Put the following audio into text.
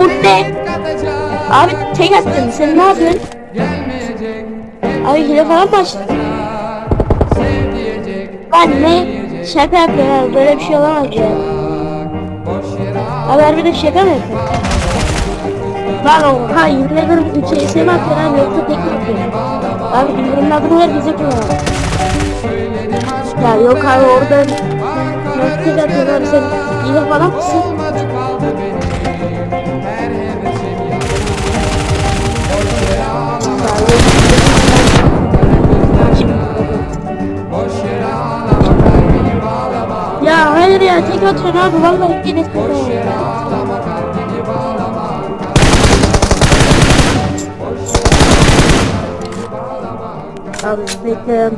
Bu ne? Abi tek attın. Sen ne yapıyorsun? Abi hile falan mı açtın? Ben ne? Şaka yapıyorum abi. Böyle bir şey olamaz ya. Abi harbi de şaka mı yapıyorsun? Lan o ha yemin ederim 3 ESM atıyor abi yoksa tek atıyor. Abi bildirim adını ver bize kullanalım. Ya yok abi orada atıyor abi sen hile falan mısın? Ya hayır ya tek atıyorsun abi vallahi yine. Abi bekle